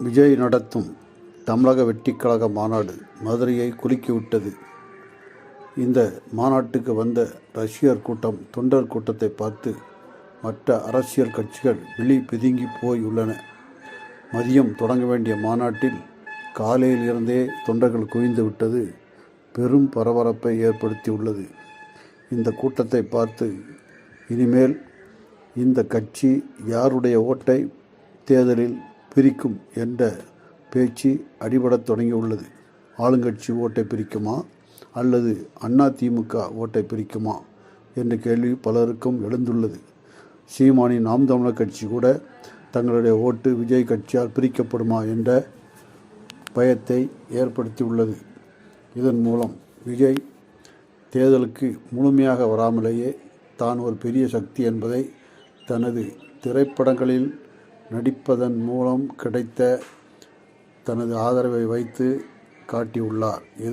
விஜய் நடத்தும் தமிழக வெட்டிக்கழக மாநாடு மதுரையை குலுக்கிவிட்டது. இந்த மாநாட்டுக்கு வந்த ரஷ்யர் கூட்டம் தொண்டர் கூட்டத்தை பார்த்து மற்ற அரசியல் கட்சிகள் விழி பிதுங்கி போய் உள்ளன மதியம் தொடங்க வேண்டிய மாநாட்டில் காலையில் இருந்தே தொண்டர்கள் குவிந்து விட்டது. பெரும் பரபரப்பை ஏற்படுத்தியுள்ளது. இந்த கூட்டத்தை பார்த்து இனிமேல் இந்த கட்சி யாருடைய ஓட்டை தேர்தலில் பிரிக்கும் என்ற பேச்சு அடிபடத் தொடங்கியுள்ளது. ஆளுங்கட்சி ஓட்டை பிரிக்குமா? அல்லது அண்ணா திமுக ஓட்டை பிரிக்குமா? என்ற கேள்வி பலருக்கும் எழுந்துள்ளது. சீமானின் நாம் தமிழர் கட்சி கூட தங்களுடைய ஓட்டு விஜய் கட்சியால் பிரிக்கப்படுமா என்ற பயத்தை ஏற்படுத்தியுள்ளது. இதன் மூலம் விஜய் தேர்தலுக்கு முழுமையாக வராமலேயே தான் ஒரு பெரிய சக்தி என்பதை தனது திரைப்படங்களில் நடிப்பதன் மூலம் கிடைத்த தனது ஆதரவை வைத்து காட்டியுள்ளார். இது